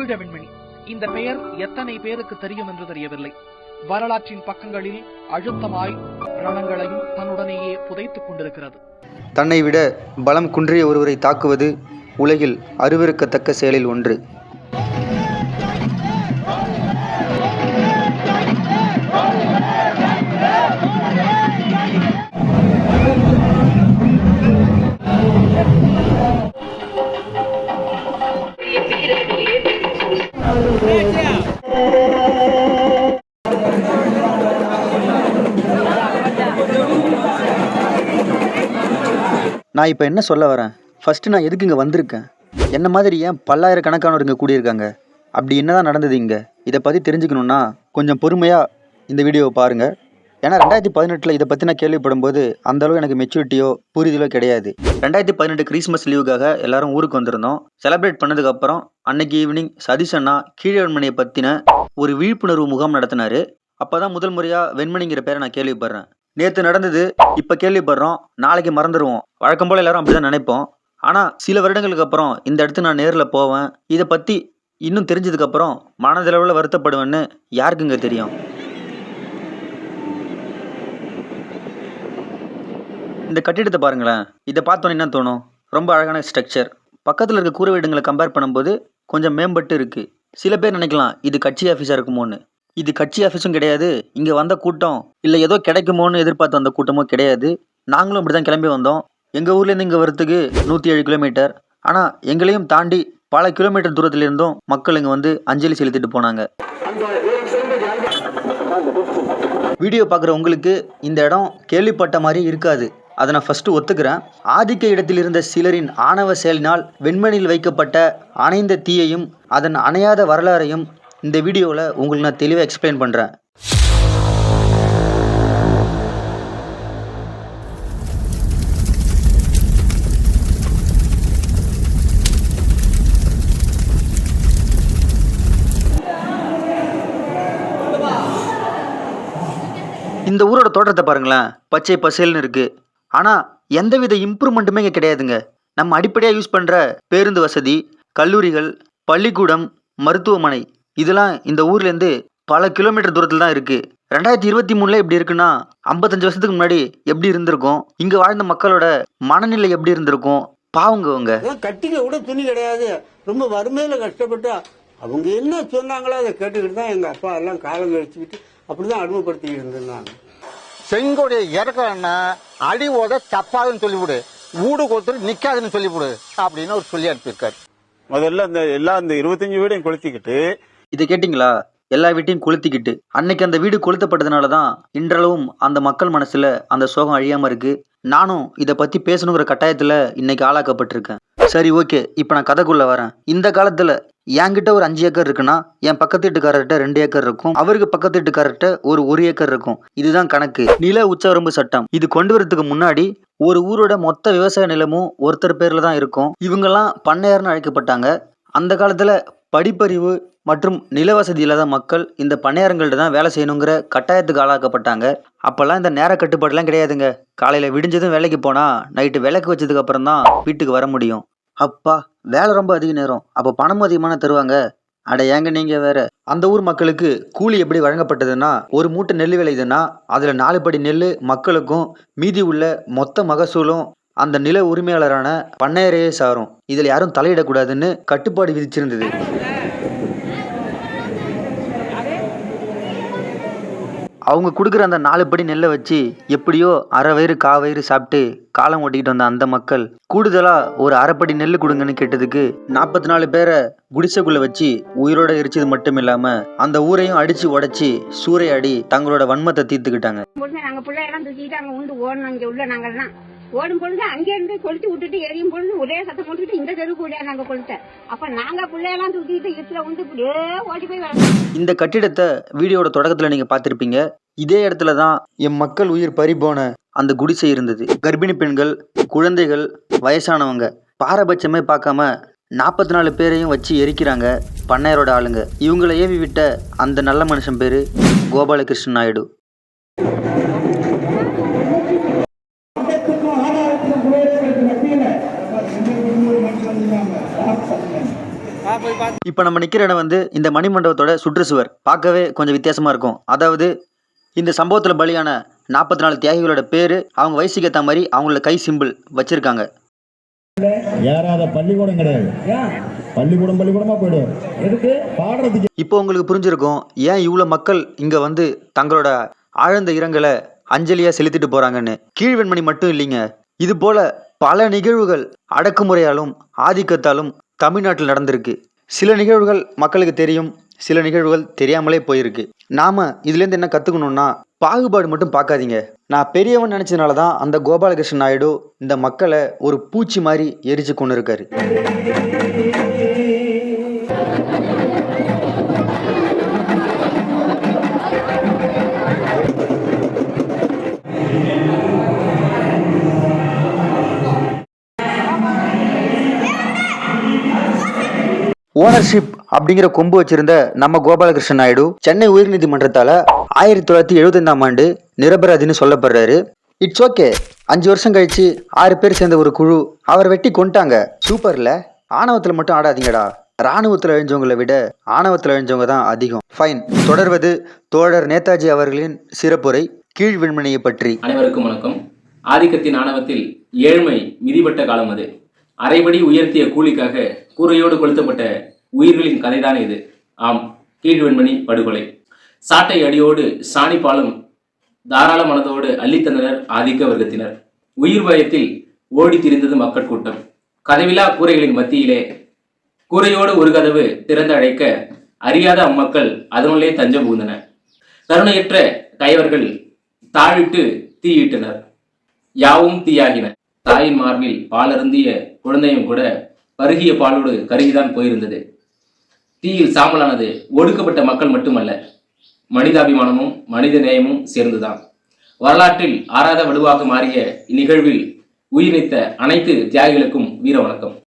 மகிழ வெண்மணி. இந்த பெயர் எத்தனை பேருக்கு தெரியும் என்று தெரியவில்லை. வரலாற்றின் பக்கங்களில் அழுத்தமாய் ரணங்களையும் தன்னுடனேயே புதைத்துக் கொண்டிருக்கிறது. தன்னை விட பலம் குன்றிய ஒருவரை தாக்குவது உலகில் அருவிருக்கத்தக்க செயலில் ஒன்று. நான் இப்போ என்ன சொல்ல வரேன்? ஃபஸ்ட்டு நான் எதுக்கு இங்கே வந்திருக்கேன்? என்ன மாதிரி ஏன் பல்லாயிரக்கணக்கானவர் இங்கே கூடியிருக்காங்க? அப்படி என்னதான் நடந்தது இங்கே? இதை பற்றி தெரிஞ்சுக்கணுன்னா கொஞ்சம் பொறுமையாக இந்த வீடியோவை பாருங்கள் ஏன்னா ரெண்டாயிரத்தி பதினெட்டில் இதை பற்றி நான் கேள்விப்படும்போது அந்த அளவு எனக்கு மெச்சூரிட்டியோ புரிதலோ கிடையாது. ரெண்டாயிரத்தி பதினெட்டு கிறிஸ்மஸ் லீவுக்காக எல்லாரும் ஊருக்கு வந்திருந்தோம். செலிப்ரேட் பண்ணதுக்கப்புறம் அன்னைக்கு ஈவினிங் சதீஷ் அண்ணா கீழே வெண்மணியை பற்றின ஒரு விழிப்புணர்வு முகாம் நடத்தினாரு. அப்போ தான் முதல் முறையாக வெண்மணிங்கிற பேரை நான் கேள்விப்படுறேன். நேற்று நடந்தது இப்போ கேள்விப்படுறோம் நாளைக்கு மறந்துடுவோம் வழக்கம் போல் எல்லாரும் அப்படி தான் நினைப்போம். ஆனால் சில வருடங்களுக்கு அப்புறம் இந்த இடத்துக்கு நான் நேரில் போவேன். இதை பற்றி இன்னும் தெரிஞ்சதுக்கப்புறம் மனதளவில் வருத்தப்படுவேன்னு யாருக்குங்க தெரியும்? இந்த கட்டிடத்தை பாருங்களேன். இதை பார்த்தோன்னே என்ன தோணும்? ரொம்ப அழகான ஸ்ட்ரக்சர் பக்கத்தில் இருக்க கூரை வீடுங்களை கம்பேர் பண்ணும்போது கொஞ்சம் மேம்பட்டு இருக்குது சில பேர் நினைக்கலாம் இது கட்சி ஆஃபீஸாக இருக்குமோன்னு. இது கட்சி ஆஃபீஸும் கிடையாது. இங்கே வந்த கூட்டம் இல்லை ஏதோ கிடைக்குமோன்னு எதிர்பார்த்து வந்த கூட்டமோ கிடையாது. நாங்களும் இப்படி தான் கிளம்பி வந்தோம். எங்கள் ஊர்லேருந்து இங்கே வரத்துக்கு நூற்றி ஏழு கிலோமீட்டர் ஆனால் எங்களையும் தாண்டி பல கிலோமீட்டர் தூரத்தில் இருந்தும் மக்கள் இங்கே வந்து அஞ்சலி செலுத்திட்டு போனாங்க. வீடியோ பார்க்குற உங்களுக்கு இந்த இடம் கேள்விப்பட்ட மாதிரி இருக்காது. அதை நான் ஃபஸ்ட்டு ஒத்துக்கிறேன். ஆதிக்க இடத்தில் இருந்த சிலரின் ஆணவ செயலினால் வெண்மணியில் வைக்கப்பட்ட அணைந்த தீயையும் அதன் அணையாத வரலாறையும் இந்த வீடியோவில் உங்களுக்கு நான் தெளிவாக எக்ஸ்பிளைன் பண்ணுறேன் இந்த ஊரோட தோற்றத்தை பாருங்களேன். பச்சை பசேல்னு இருக்குது ஆனால் எந்தவித இம்ப்ரூவ்மெண்ட்டுமே இங்கே கிடையாதுங்க. நம்ம அடிப்படையாக யூஸ் பண்ணுற பேருந்து வசதி கல்லூரிகள் பள்ளிக்கூடம் மருத்துவமனை இதெல்லாம் இந்த ஊர்லேருந்து பல கிலோமீட்டர் தூரத்தில் தான் இருக்குது ரெண்டாயிரத்தி இருபத்தி மூணில் எப்படி இருக்குன்னா ஐம்பத்தஞ்சு வருஷத்துக்கு முன்னாடி எப்படி இருந்திருக்கும்? இங்கே வாழ்ந்த மக்களோட மனநிலை எப்படி இருந்திருக்கும்? பாவங்க அவங்க அதான் கட்டிக்க கூட துணி கிடையாது. ரொம்ப வறுமையில கஷ்டப்பட்டு அவங்க என்ன சொன்னாங்களோ அதை கேட்டுக்கிட்டு தான் எங்க அப்பா எல்லாம் காலம் கழிச்சுக்கிட்டு அப்படிதான் அனுபவப்படுத்திக்கிட்டு இருந்தாங்க. செங்கோடைய இறக்கணும்னா அடி ஓத தப்பாதுன்னு சொல்லிவிடு. ஊடு கொடுத்துட்டு நிக்காதுன்னு சொல்லிவிடு அப்படின்னு அவர் சொல்லி அனுப்பியிருக்காரு. முதல்ல அந்த எல்லா அந்த இருபத்தஞ்சு வீடையும் கொளுத்திக்கிட்டு இதை கேட்டிங்களா? எல்லா வீட்டையும் கொளுத்திக்கிட்டு. அன்னைக்கு அந்த வீடு கொளுத்தப்பட்டதுனால தான் இன்றளவும் அந்த மக்கள் மனசுல அந்த சோகம் அழியாம இருக்கு. நானும் இதை பத்தி பேசணுங்கிற கட்டாயத்துல இன்னைக்கு ஆளாக்கப்பட்டிருக்கேன். சரி ஓகே. இப்போ நான் கதைக்குள்ள வரேன். இந்த காலத்துல என்கிட்ட ஒரு அஞ்சு ஏக்கர் இருக்குன்னா என் பக்கத்து வீட்டுக்காரர்கிட்ட ரெண்டு ஏக்கர் இருக்கும். அவருக்கு பக்கத்து வீட்டுக்காரர்கிட்ட ஒரு ஒரு ஏக்கர் இருக்கும். இதுதான் கணக்கு. நில உச்சவரம்பு சட்டம். இது கொண்டு வரதுக்கு முன்னாடி ஒரு ஊரோட மொத்த விவசாய நிலமும் ஒருத்தர் பேர்ல தான் இருக்கும். இவங்கெல்லாம் பண்ணையார்னு அழைக்கப்பட்டாங்க. அந்த காலத்துல படிப்பறிவு மற்றும் நில வசதி இல்லாத மக்கள் இந்த பண்ணையாரங்கள்ட்ட தான் வேலை செய்யணுங்கிற கட்டாயத்துக்கு ஆளாக்கப்பட்டாங்க. அப்போல்லாம் இந்த நேர கட்டுப்பாடுலாம் கிடையாதுங்க. காலையில் விடிஞ்சதும் வேலைக்கு போனால் நைட்டு விளக்கு வச்சதுக்கு அப்புறம் தான் வீட்டுக்கு வர முடியும். அப்பா வேலை ரொம்ப அதிக நேரம். அப்போ பணமும் அதிகமான தருவாங்க? அட ஏங்க நீங்க வேற? அந்த ஊர் மக்களுக்கு கூலி எப்படி வழங்கப்பட்டதுன்னா ஒரு மூட்டை நெல் விளையுதுன்னா அதுல நாலு படி நெல் மக்களுக்கும் மீதி உள்ள மொத்த மகசூலும் அந்த நில உரிமையாளரான பண்ணையரையே சாரும். இதில் யாரும் தலையிடக்கூடாதுன்னு கட்டுப்பாடு விதிச்சிருந்தது. அவங்க கொடுக்குற அந்த நாலு படி நெல்லை வச்சு எப்படியோ அரை வயிறு கா வயிறு சாப்பிட்டு காலம் ஓட்டிக்கிட்டு வந்த அந்த மக்கள் கூடுதலாக ஒரு அரைப்படி நெல் கொடுங்கன்னு கேட்டதுக்கு நாற்பத்தி நாலு பேரை குடிசைக்குள்ளே வச்சு உயிரோட எரிச்சது மட்டும் இல்லாமல் அந்த ஊரையும் அடித்து உடைச்சி சூறையாடி தங்களோட வன்மத்தை தீர்த்துக்கிட்டாங்க. நாங்கள் பிள்ளையெல்லாம் தூக்கிட்டு அங்கே உண்டு ஓடணும் இங்கே உள்ள நாங்கள்லாம். ஓடும் பொழுது அங்கே இருந்து கொளுத்தி விட்டுட்டு எரியும் பொழுது ஒரே சத்தம் போட்டுக்கிட்டு இந்த தெருவுக்கு ஓடியா நாங்க கொளுத்த. அப்ப நாங்க பிள்ளையெல்லாம் தூக்கிட்டு இருட்டுல உண்டு இப்படியே ஓடி போய் வரணும் இந்த கட்டிடத்தை வீடியோட தொடக்கத்துல நீங்க பாத்திருப்பீங்க இதே இடத்துல தான் என் மக்கள் உயிர் பறிபோன அந்த குடிசை இருந்தது. கர்ப்பிணி பெண்கள் குழந்தைகள் வயசானவங்க. பாரபட்சமே பார்க்காம நாற்பத்தி நாலு பேரையும் வச்சு எரிக்கிறாங்க பண்ணையரோட ஆளுங்க. இவங்களை ஏவி விட்ட அந்த நல்ல மனுஷன் பேர் கோபாலகிருஷ்ணன் நாயுடு. இப்போ நம்ம நிற்கிற இடம் வந்து இந்த மணிமண்டபத்தோட சுற்றுச்சுவர். பார்க்கவே கொஞ்சம் வித்தியாசமாக இருக்கும். அதாவது இந்த சம்பவத்தில் பலியான நாற்பத்தி நாலு தியாகிகளோட பேர் அவங்க வயசுக்கு ஏற்ற மாதிரி அவங்களோட கை சிம்பிள் வச்சுருக்காங்க. ஏறாத பள்ளிக்கூடம் கிடையாது. பள்ளிக்கூடம் பள்ளிக்கூடமா போயிடும் எதுக்கு? பாடுறதுக்கு இப்போ உங்களுக்கு புரிஞ்சிருக்கும் ஏன் இவ்வளோ மக்கள் இங்கே வந்து தங்களோட ஆழ்ந்த இரங்கலை அஞ்சலியாக செலுத்திட்டு போகிறாங்கன்னு கீழ்வெண்மணி மட்டும் இல்லைங்க. இது போல பல நிகழ்வுகள் அடக்குமுறையாலும் ஆதிக்கத்தாலும் தமிழ்நாட்டில் நடந்திருக்கு. சில நிகழ்வுகள் மக்களுக்கு தெரியும் சில நிகழ்வுகள் தெரியாமலே போயிருக்கு. நாம இதுலேருந்து என்ன கற்றுக்கணும்னா பாகுபாடு மட்டும் பார்க்காதீங்க. நான் பெரியவன் நினச்சதுனால தான் அந்த கோபாலகிருஷ்ணன் நாயுடு இந்த மக்களை ஒரு பூச்சி மாதிரி எரிச்சு கொண்டு இருக்காரு ஓனர்ஷிப் அப்படிங்கிற கொம்பு வச்சிருந்த நம்ம கோபாலகிருஷ்ணன் நாயுடு சென்னை உயர்நீதிமன்றத்தால ஆயிரத்தி தொள்ளாயிரத்தி எழுபத்தைந்தாம் ஆண்டு நிரபராதின்னு சொல்லப்படுறாரு. இட்ஸ் ஓகே அஞ்சு வருஷம் கழிச்சு ஆறு பேர் சேர்ந்த ஒரு குழு அவர் வெட்டி கொண்டாங்க சூப்பர்ல ஆணவத்தில் மட்டும் ஆடாதீங்கடா. ராணுவத்தில் அழிஞ்சவங்களை விட ஆணவத்தில் அழிஞ்சவங்க தான் அதிகம். ஃபைன் தொடர்வது தோழர் நேதாஜி அவர்களின் சிறப்புரை கீழ் விண்மனையை பற்றி. அனைவருக்கும் வணக்கம். ஆதிக்கத்தின் ஆணவத்தில் ஏழ்மை மிதிப்பட்ட காலம் அது. அரைபடி உயர்த்திய கூலிக்காக கூரையோடு கொளுத்தப்பட்ட உயிர்களின் கதைதான் இது? ஆம் கீழ்வெண்மணி படுகொலை. சாட்டை அடியோடு சாணி தாராள மனதோடு அள்ளித்தந்தனர் ஆதிக்க வர்க்கத்தினர். உயிர் பயத்தில் ஓடி திரிந்தது மக்கள் கூட்டம். கதவிலா கூரைகளின் மத்தியிலே கூரையோடு ஒரு கதவு திறந்து அழைக்க அறியாத அம்மக்கள் அதனுள்ளே தஞ்சம் புகுந்தன. கருணையற்ற கைவர்கள் தாழிட்டு தீயிட்டனர் யாவும் தீயாகின. தாயின் மார்பில் பாலருந்திய குழந்தையும் கூட பருகிய பாலோடு கருகிதான் போயிருந்தது. தீயில் சாம்பலானது ஒடுக்கப்பட்ட மக்கள் மட்டுமல்ல மனிதாபிமானமும் மனித நேயமும் சேர்ந்துதான். வரலாற்றில் ஆறாத வலுவாக மாறிய இந்நிகழ்வில் உயிரிழத்த அனைத்து தியாகிகளுக்கும் வீர வணக்கம்.